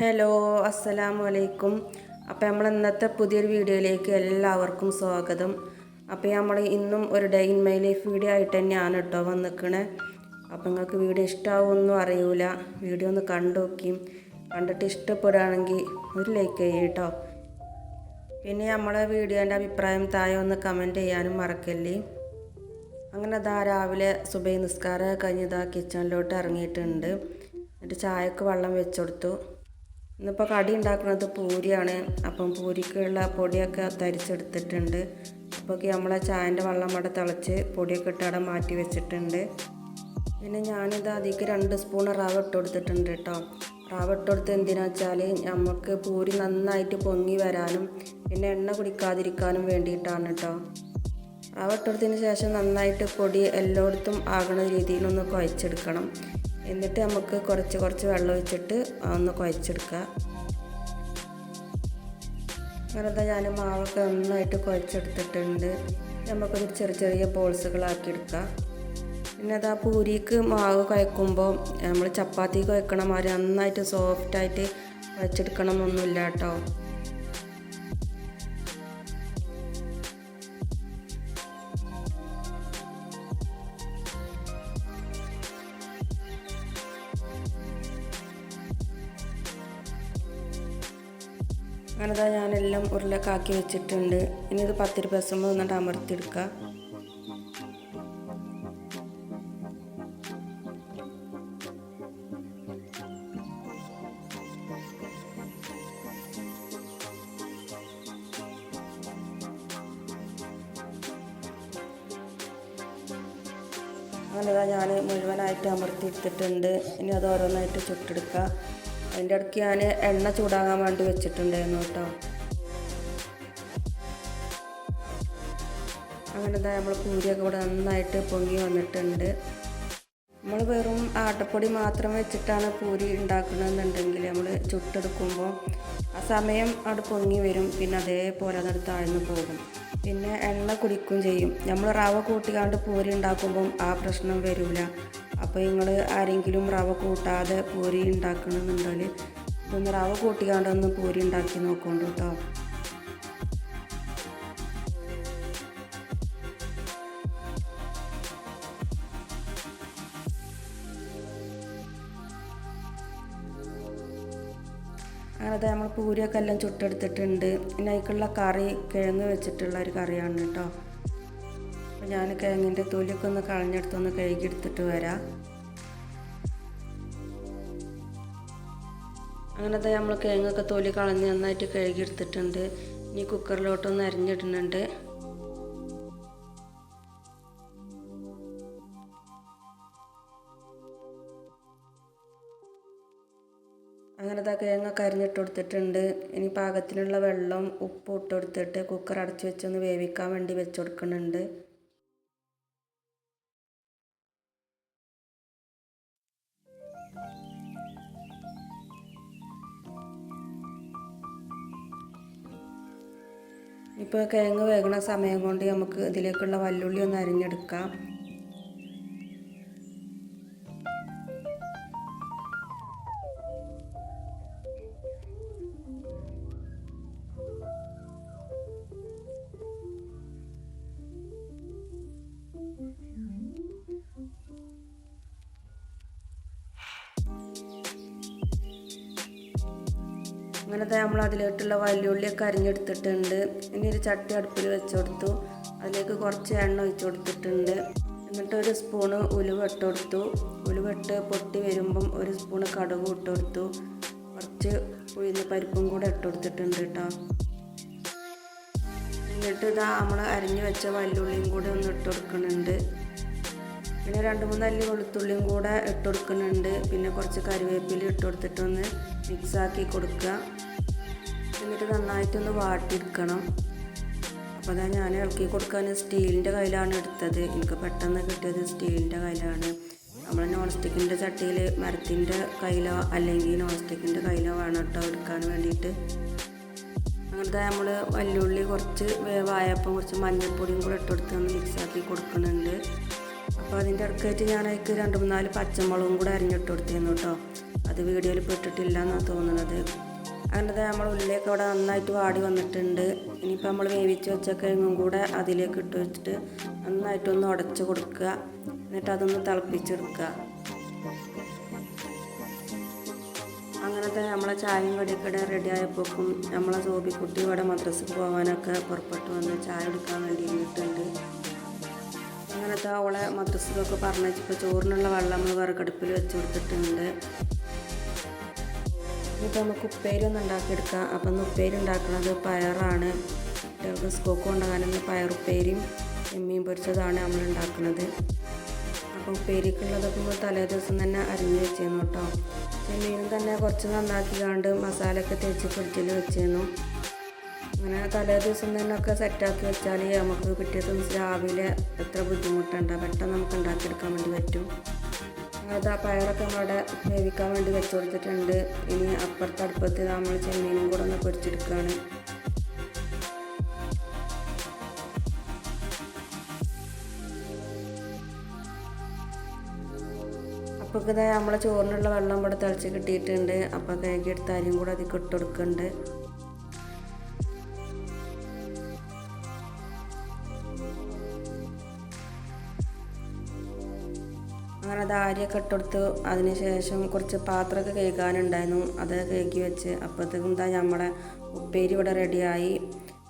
Hello അസ്സലാമു അലൈക്കും അപ്പോൾ നമ്മൾ ഇന്നത്തെ പുതിയൊരു വീഡിയോയിലേക്ക് എല്ലാവർക്കും സ്വാഗതം. അപ്പോൾ നമ്മൾ ഇന്നും ഒരു day in my life video ആയിട്ട് തന്നെയാണ് കേട്ടോ വന്നിക്കണേ. അപ്പോൾ നിങ്ങൾക്ക് വീഡിയോ ഇഷ്ടമാവുമെന്നും അറിയില്ല വീഡിയോ ഒന്ന് കണ്ടു നോക്കി. കണ്ടിട്ട് ഇഷ്ടപ്പെടുകയാണെങ്കിൽ ഒരു ലൈക്ക് ചെയ്യും കേട്ടോ പിന്നെ നമ്മളെ വീഡിയോന്റെ അഭിപ്രായം താഴെ ഒന്ന് കമന്റ് ചെയ്യാനും മറക്കല്ലേ. അങ്ങനെ അതാ രാവിലെ സുബൈ നിസ്കാരം കഴിഞ്ഞതാ കിച്ചണിലോട്ട് ഇറങ്ങിയിട്ടുണ്ട്. എന്നിട്ട് ചായക്ക് വെള്ളം വെച്ചുകൊടുത്തു ഇന്നിപ്പോൾ കടി ഉണ്ടാക്കുന്നത് പൂരിയാണ്. അപ്പം പൂരിക്കുള്ള പൊടിയൊക്കെ തരിച്ചെടുത്തിട്ടുണ്ട്. അപ്പോൾ നമ്മളെ ചായന്റെ വെള്ളം അവിടെ തിളച്ച് പൊടിയൊക്കെ ഇട്ട് അവിടെ മാറ്റി വെച്ചിട്ടുണ്ട്. പിന്നെ ഞാനിത് അതിലേക്ക് രണ്ട് സ്പൂൺ റവ ഇട്ട് കൊടുത്തിട്ടുണ്ട് കേട്ടോ. റവ ഇട്ട് കൊടുത്ത് എന്തിനാ വെച്ചാൽ നമുക്ക് പൂരി നന്നായിട്ട് പൊങ്ങി വരാനും പിന്നെ എണ്ണ കുടിക്കാതിരിക്കാനും വേണ്ടിയിട്ടാണ് കേട്ടോ. റവ ഇട്ടെടുത്തതിന് ശേഷം നന്നായിട്ട് പൊടി എല്ലായിടത്തും ആകുന്ന രീതിയിലൊന്ന് കുഴച്ചെടുക്കണം. എന്നിട്ട് നമുക്ക് കുറച്ച് കുറച്ച് വെള്ളം ഒഴിച്ചിട്ട് ഒന്ന് കുഴച്ചെടുക്കുക. അങ്ങനെ ഞാൻ മാവൊക്കെ നന്നായിട്ട് കുഴച്ചെടുത്തിട്ടുണ്ട്. നമുക്കത് ചെറിയ ചെറിയ ബോൾസുകളാക്കി എടുക്കാം പിന്നെ അതാ പൂരിക്ക് മാവ് കുഴക്കുമ്പോൾ നമ്മൾ ചപ്പാത്തി കുഴക്കണ മാതിരി നന്നായിട്ട് സോഫ്റ്റായിട്ട് കുഴച്ചെടുക്കണം എന്നൊന്നുമില്ല കേട്ടോ. അങ്ങനെ ഇതാ ഞാനെല്ലാം ഉരുളക്കാക്കി വെച്ചിട്ടുണ്ട്. ഇനി ഇത് പത്തിരി പെസുമ്പോൾ എന്നിട്ട് അമർത്തിയെടുക്കുക അങ്ങനെ ഇതാ ഞാൻ മുഴുവനായിട്ട് അമർത്തിയെടുത്തിട്ടുണ്ട്. ഇനി അത് ഓരോന്നായിട്ട് ചുട്ടെടുക്കുക അതിന്റെ ഇടയ്ക്ക് ഞാൻ എണ്ണ ചൂടാകാൻ വേണ്ടി വെച്ചിട്ടുണ്ടായിരുന്നു കേട്ടോ. അങ്ങനെ എന്താ നമ്മൾ പൂരിയൊക്കെ ഇവിടെ നന്നായിട്ട് പൊങ്ങി വന്നിട്ടുണ്ട്. നമ്മൾ വെറും ആട്ടപ്പൊടി മാത്രം വെച്ചിട്ടാണ് പൂരി ഉണ്ടാക്കണമെന്നുണ്ടെങ്കിൽ നമ്മൾ ചുട്ടെടുക്കുമ്പോൾ ആ സമയം അവിടെ പൊങ്ങി വരും പിന്നെ അതേപോലെ അതവിടെ താഴ്ന്നു പോകും. പിന്നെ എണ്ണ കുടിക്കും ചെയ്യും. നമ്മൾ റവ കൂട്ടിക്കാണ്ട് പൂരി ഉണ്ടാക്കുമ്പം ആ പ്രശ്നം വരില്ല അപ്പോൾ നിങ്ങൾ ആരെങ്കിലും റവ കൂട്ടാതെ പൂരി ഉണ്ടാക്കണമെന്നുണ്ടെങ്കിൽ ഇതൊന്ന് റവ കൂട്ടിക്കാണ്ട് ഒന്ന് പൂരി ഉണ്ടാക്കി നോക്കോണ്ട് കേട്ടോ. അങ്ങനെ നമ്മൾ പൂരിയൊക്കെ എല്ലാം ചുട്ടെടുത്തിട്ടുണ്ട്. പിന്നെ അതിലേക്കുള്ള കറി കിഴങ്ങ് വെച്ചിട്ടുള്ള ഒരു കറിയാണ് കേട്ടോ. അപ്പോൾ ഞാൻ കിഴങ്ങിന്റെ തൊലിയൊക്കെ ഒന്ന് കളഞ്ഞെടുത്തൊന്ന് കഴുകിയെടുത്തിട്ട് വരാം. അങ്ങനത്തെ നമ്മൾ കിഴങ്ങൊക്കെ തൊലി കളഞ്ഞ് നന്നായിട്ട് കഴുകിയെടുത്തിട്ടുണ്ട്. ഇനി കുക്കറിലോട്ടൊന്ന് അരിഞ്ഞിടുന്നുണ്ട്. അങ്ങനത്തെ കിഴങ്ങൊക്കെ അരിഞ്ഞിട്ട് കൊടുത്തിട്ടുണ്ട്. ഇനി പാകത്തിനുള്ള വെള്ളം ഉപ്പ് ഇട്ട് കൊടുത്തിട്ട് കുക്കർ അടച്ചു വെച്ചൊന്ന് വേവിക്കാൻ വേണ്ടി വെച്ച് കൊടുക്കുന്നുണ്ട്. ഇപ്പോൾ കിഴങ്ങ് വേകണ സമയം കൊണ്ട് നമുക്ക് ഇതിലേക്കുള്ള വല്ലുള്ളി ഒന്ന് അരിഞ്ഞെടുക്കാം. അങ്ങനത്തെ നമ്മൾ അതിലോട്ടുള്ള വല്യുള്ളിയൊക്കെ അരിഞ്ഞെടുത്തിട്ടുണ്ട്. ഇനി ഒരു ചട്ടി അടുപ്പിൽ വെച്ച് കൊടുത്തു. അതിലേക്ക് കുറച്ച് എണ്ണ ഒഴിച്ചു കൊടുത്തിട്ടുണ്ട്. എന്നിട്ട് ഒരു സ്പൂണ് ഉലുവ ഇട്ട് കൊടുത്തു. ഉലുവ ഇട്ട് പൊട്ടി വരുമ്പം ഒരു സ്പൂണ് കടുക് ഇട്ട് കൊടുത്തു. കുറച്ച് ഉഴുന്ന് പരിപ്പും കൂടെ ഇട്ട് കൊടുത്തിട്ടുണ്ട് കേട്ടോ എന്നിട്ട് ഇതാ നമ്മൾ അരിഞ്ഞു വെച്ച വല്ലുള്ളിയും കൂടെ ഒന്ന് ഇട്ട് കൊടുക്കുന്നുണ്ട്. പിന്നെ രണ്ട് മൂന്ന് അല്ലി വെളുത്തുള്ളിയും കൂടെ ഇട്ട് കൊടുക്കുന്നുണ്ട്. പിന്നെ കുറച്ച് കറിവേപ്പില ഇട്ട് കൊടുത്തിട്ടൊന്ന് മിക്സാക്കി കൊടുക്കുക. എന്നിട്ട് നന്നായിട്ടൊന്ന് വാട്ടിയെടുക്കണം. അപ്പോൾ അതാ ഞാൻ ഇളക്കി കൊടുക്കാൻ സ്റ്റീലിന്റെ കയ്യിലാണ് എടുത്തത്. എനിക്ക് പെട്ടെന്ന് കിട്ടിയത് സ്റ്റീലിന്റെ കയ്യിലാണ്. നമ്മൾ നോൺ സ്റ്റിക്കിന്റെ ചട്ടിയിൽ മരത്തിന്റെ കയ്യിലോ അല്ലെങ്കിൽ നോൺ സ്റ്റിക്കിന്റെ കയ്യിലോ വേണം കേട്ടോ എടുക്കാൻ വേണ്ടിയിട്ട്. അങ്ങനത്തെ നമ്മൾ വല്ലുള്ളി കുറച്ച് വേവായപ്പം കുറച്ച് മഞ്ഞൾപ്പൊടിയും കൂടെ ഇട്ടെടുത്ത് ഒന്ന് മിക്സാക്കി കൊടുക്കുന്നുണ്ട്. അപ്പോൾ അതിന്റെ ഇടയ്ക്കായിട്ട് ഞാൻ അതിലേക്ക് രണ്ട് മൂന്നാൽ പച്ചമുളകും കൂടെ അരിഞ്ഞിട്ട് കൊടുത്തിരുന്നു കേട്ടോ. അത് വീഡിയോയിൽ പെട്ടിട്ടില്ല എന്നാണ് തോന്നുന്നത്. അങ്ങനത്തെ നമ്മൾ ഉള്ളിലേക്ക് അവിടെ നന്നായിട്ട് വാടി വന്നിട്ടുണ്ട്. ഇനിയിപ്പോൾ നമ്മൾ വേവിച്ച് വെച്ച കിഴങ്ങും കൂടെ അതിലേക്ക് ഇട്ട് വെച്ചിട്ട് നന്നായിട്ടൊന്ന് ഉടച്ച് കൊടുക്കുക. എന്നിട്ട് അതൊന്ന് തിളപ്പിച്ചെടുക്കുക. അങ്ങനത്തെ നമ്മളെ ചായയും കടിയൊക്കെ റെഡി ആയപ്പോക്കും നമ്മളെ സോബിക്കുട്ടി ഇവിടെ മദ്രസക്ക് പോകാനൊക്കെ പുറപ്പെട്ടു വന്ന് ചായ എടുക്കാൻ വേണ്ടി ഇരുന്നിട്ടുണ്ട്. അങ്ങനത്തെ അവളെ മദ്രസക്കൊക്കെ പറഞ്ഞപ്പോൾ ചോറിനുള്ള വെള്ളം നമ്മൾ വിറകടുപ്പിൽ വെച്ച് കൊടുത്തിട്ടുണ്ട്. ഇനിയിപ്പോൾ നമുക്ക് ഉപ്പേരി ഒന്ന് ഉണ്ടാക്കിയെടുക്കാം. അപ്പം ഇന്ന് ഉപ്പേരി ഉണ്ടാക്കുന്നത് പയറാണ്. കുട്ടികൾക്ക് സ്കോക്ക് കൊണ്ടുപോകാനുള്ള പയറുപ്പേരിയും എമ്മിയും പൊരിച്ചതാണ് നമ്മൾ ഉണ്ടാക്കുന്നത്. അപ്പോൾ ഉപ്പേരിക്കുള്ളതൊക്കെ നമ്മൾ തലേ ദിവസം തന്നെ അരിഞ്ഞ് വെച്ചിരുന്നു കേട്ടോ. ചെമ്മീനും തന്നെ കുറച്ച് നന്നാക്കിക്കാണ്ട് മസാലയൊക്കെ തേച്ച് ഫ്രിഡ്ജിൽ വെച്ചിരുന്നു. അങ്ങനെ തലേ ദിവസം തന്നെ ഒക്കെ സെറ്റാക്കി വെച്ചാൽ നമുക്ക് പിറ്റേ ദിവസം രാവിലെ എത്ര ബുദ്ധിമുട്ടുണ്ടാകും പെട്ടെന്ന് നമുക്ക് ഉണ്ടാക്കിയെടുക്കാൻ വേണ്ടി പറ്റും. അത് ആ പയറൊക്കെ നമ്മളവിടെ വേവിക്കാൻ വേണ്ടി വെച്ച് കൊടുത്തിട്ടുണ്ട്. ഇനി അപ്പുറത്തെ അടുപ്പത്ത് നമ്മൾ ചെമ്മീനും കൂടെ ഒന്ന് പൊരിച്ചെടുക്കുകയാണ് അപ്പോൾ ഇതാ നമ്മളെ ചോറിനുള്ള വെള്ളം ഇവിടെ തിളച്ച് കിട്ടിയിട്ടുണ്ട്. അപ്പോൾ കേക്കെടുത്ത് അരിയും കൂടെ അതിൽ ഇട്ട് അത് അരിയൊക്കെ ഇട്ടെടുത്ത് അതിന് ശേഷം കുറച്ച് പാത്രമൊക്കെ കേൾക്കാനുണ്ടായിരുന്നു അത് കേക്കി വെച്ച് അപ്പോഴത്തേക്കും എന്താ നമ്മുടെ ഉപ്പേരി ഇവിടെ റെഡിയായി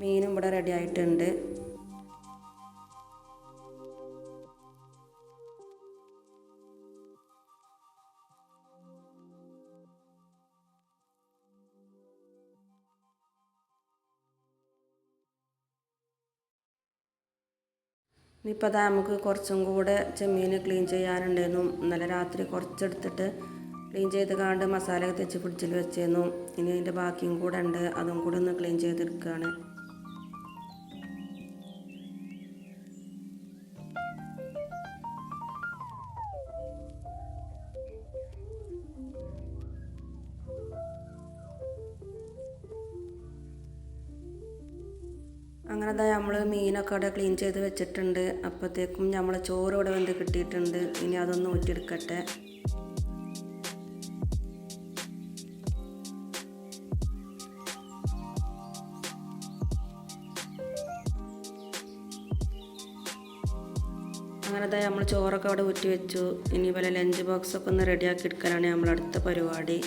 മീനും ഇവിടെ റെഡി ആയിട്ടുണ്ട്. ഇനിയിപ്പോൾ അതാ നമുക്ക് കുറച്ചും കൂടെ ചെമ്മീൻ ക്ലീൻ ചെയ്യാനുണ്ടായിരുന്നു. ഇന്നലെ രാത്രി കുറച്ചെടുത്തിട്ട് ക്ലീൻ ചെയ്ത് കാണ്ട് മസാലയൊക്കെ തെച്ച് പിടിച്ചിൽ വെച്ചിരുന്നു ഇനി അതിന്റെ ബാക്കിയും കൂടെ ഉണ്ട്. അതും കൂടെ ഒന്ന് ക്ലീൻ ചെയ്തെടുക്കുകയാണ് അങ്ങനെ തന്നെ നമ്മൾ മീനൊക്കെ അവിടെ ക്ലീൻ ചെയ്ത് വെച്ചിട്ടുണ്ട്. അപ്പോഴത്തേക്കും നമ്മൾ ചോറ് ഇവിടെ വെന്ത് കിട്ടിയിട്ടുണ്ട്. ഇനി അതൊന്ന് ഊറ്റിയെടുക്കട്ടെ. അങ്ങനെ നമ്മൾ ചോറൊക്കെ അവിടെ ഊറ്റി വെച്ചു. ഇനി പോലെ ലഞ്ച് ബോക്സൊക്കെ ഒന്ന് റെഡിയാക്കി എടുക്കാനാണ് നമ്മൾ അടുത്ത പരിപാടി.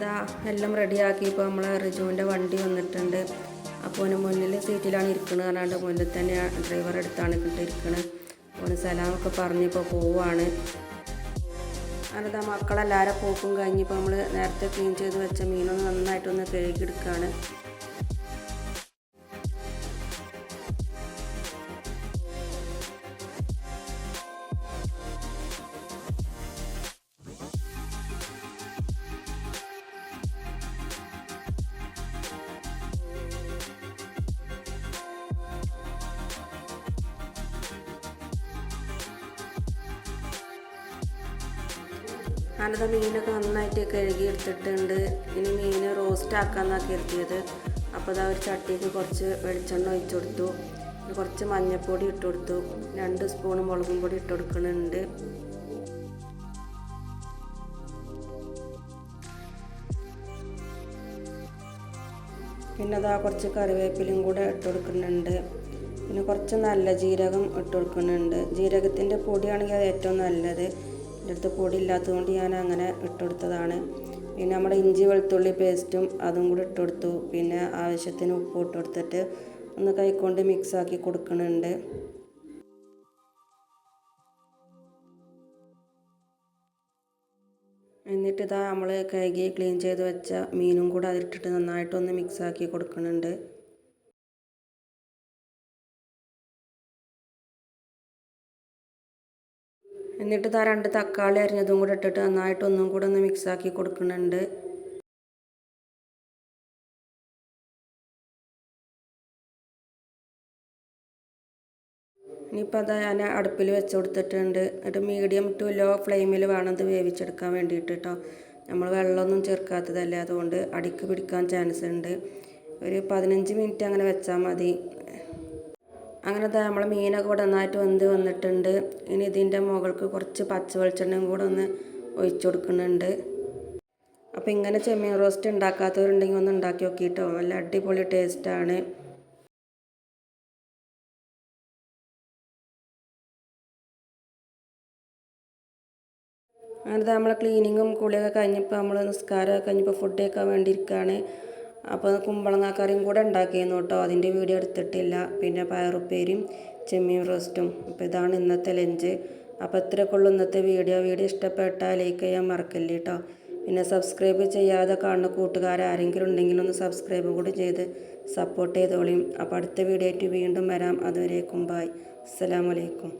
അതാ എല്ലാം റെഡിയാക്കി. ഇപ്പോൾ നമ്മൾ റിജുവിന്റെ വണ്ടി വന്നിട്ടുണ്ട്. അപ്പോൾ അവന് മുന്നിൽ സീറ്റിലാണ് ഇരിക്കുന്നത് പറഞ്ഞാണ്ട് മുന്നിൽ തന്നെ ഡ്രൈവർ എടുത്താണ് ഇരിക്കുന്നത് അവന് സലാമൊക്കെ പറഞ്ഞിപ്പോൾ പോവാണ്. അതാ മക്കളെല്ലാവരും പോക്കും കഴിഞ്ഞിപ്പോൾ നമ്മൾ നേരത്തെ ക്ലീൻ ചെയ്ത് വെച്ച മീനൊന്ന് നന്നായിട്ടൊന്ന് കഴുകിയെടുക്കുകയാണ് ഞാനത് മീനൊക്കെ നന്നായിട്ട് കഴുകി എടുത്തിട്ടുണ്ട്. ഇനി മീൻ റോസ്റ്റ് ആക്കാമെന്നാണ് കരുതിയത്. അപ്പോൾ അതാ ഒരു ചട്ടിക്ക് കുറച്ച് വെളിച്ചെണ്ണ ഒഴിച്ചു കൊടുത്തു. കുറച്ച് മഞ്ഞൾപ്പൊടി ഇട്ട് കൊടുത്തു. രണ്ട് സ്പൂൺ മുളകും പൊടി ഇട്ട് കൊടുക്കുന്നുണ്ട്. പിന്നെ അതാ കുറച്ച് കറിവേപ്പിലും കൂടെ ഇട്ട് കൊടുക്കുന്നുണ്ട്. പിന്നെ കുറച്ച് നല്ല ജീരകം ഇട്ട് കൊടുക്കുന്നുണ്ട്. ജീരകത്തിന്റെ പൊടിയാണെങ്കിൽ അത് ഏറ്റവും നല്ലത്. എന്റെ അടുത്ത് പൊടി ഇല്ലാത്തതുകൊണ്ട് ഞാൻ അങ്ങനെ ഇട്ടുകൊടുത്തതാണ്. പിന്നെ നമ്മുടെ ഇഞ്ചി വെളുത്തുള്ളി പേസ്റ്റും അതും കൂടി ഇട്ടുകൊടുത്തു. പിന്നെ ആവശ്യത്തിന് ഉപ്പ് ഇട്ട് കൊടുത്തിട്ട് ഒന്ന് കൈക്കൊണ്ട് മിക്സാക്കി കൊടുക്കുന്നുണ്ട്. എന്നിട്ട് ഇതാ നമ്മൾ കഴുകി ക്ലീൻ ചെയ്ത് വെച്ച മീനും കൂടെ അതിലിട്ടിട്ട് നന്നായിട്ടൊന്ന് മിക്സാക്കി കൊടുക്കുന്നുണ്ട്. എന്നിട്ട് ഇതാ രണ്ട് തക്കാളി അരിഞ്ഞതും കൂടെ ഇട്ടിട്ട് നന്നായിട്ട് ഒന്നും കൂടെ ഒന്ന് മിക്സാക്കി കൊടുക്കുന്നുണ്ട്. ഇനിയിപ്പോൾ അത് ഞാൻ അടുപ്പിൽ വെച്ച് കൊടുത്തിട്ടുണ്ട്. എന്നിട്ട് മീഡിയം ടു ലോ ഫ്ലെയിമിൽ വേണം ഇത് വേവിച്ചെടുക്കാൻ വേണ്ടിയിട്ട് കേട്ടോ നമ്മൾ വെള്ളമൊന്നും ചേർക്കാത്തതല്ലേ അതുകൊണ്ട് അടിക്ക് പിടിക്കാൻ ചാൻസ് ഉണ്ട്. ഒരു പതിനഞ്ച് മിനിറ്റ് അങ്ങനെ വെച്ചാൽ മതി. അങ്ങനെ നമ്മൾ മീനൊക്കെ ഇവിടെ നന്നായിട്ട് വെന്ത് വന്നിട്ടുണ്ട്. ഇനി ഇതിന്റെ മുകൾക്ക് കുറച്ച് പച്ച വെളിച്ചെണ്ണയും കൂടെ ഒന്ന് ഒഴിച്ചു കൊടുക്കുന്നുണ്ട്. അപ്പോൾ ഇങ്ങനെ ചെമ്മീൻ റോസ്റ്റ് ഉണ്ടാക്കാത്തവരുണ്ടെങ്കിൽ ഒന്ന് ഉണ്ടാക്കി നോക്കിയിട്ടോ നല്ല അടിപൊളി ടേസ്റ്റാണ് അങ്ങനെ നമ്മൾ ക്ലീനിങ്ങും കുളിയൊക്കെ കഴിഞ്ഞപ്പോൾ നമ്മൾ നിസ്കാരമൊക്കെ കഴിഞ്ഞപ്പോൾ ഫുഡ് കഴിക്കാൻ വേണ്ടി ഇരിക്കുകയാണ് അപ്പോൾ കുമ്പളങ്ങാക്കറിയും കൂടെ ഉണ്ടാക്കിയിരുന്നു കേട്ടോ. അതിന്റെ വീഡിയോ എടുത്തിട്ടില്ല. പിന്നെ പയറുപ്പേരിയും ചെമ്മീൻ റോസ്റ്റും. അപ്പോൾ ഇതാണ് ഇന്നത്തെ ലഞ്ച് അപ്പോൾ ഇത്രയൊക്കെ ഉള്ളൂ ഇന്നത്തെ വീഡിയോ. വീഡിയോ ഇഷ്ടപ്പെട്ടാൽ ലൈക്ക് ചെയ്യാൻ മറക്കല്ലേ കേട്ടോ. പിന്നെ സബ്സ്ക്രൈബ് ചെയ്യാതെ കാണുന്ന കൂട്ടുകാർ ആരെങ്കിലും ഉണ്ടെങ്കിൽ ഒന്ന് സബ്സ്ക്രൈബ് കൂടി ചെയ്ത് സപ്പോർട്ട് ചെയ്തോളിയും. അപ്പോൾ അടുത്ത വീഡിയോ ആയിട്ട് വീണ്ടും വരാം. അതുവരേക്കും ബായ് അസ്സലാമലൈക്കും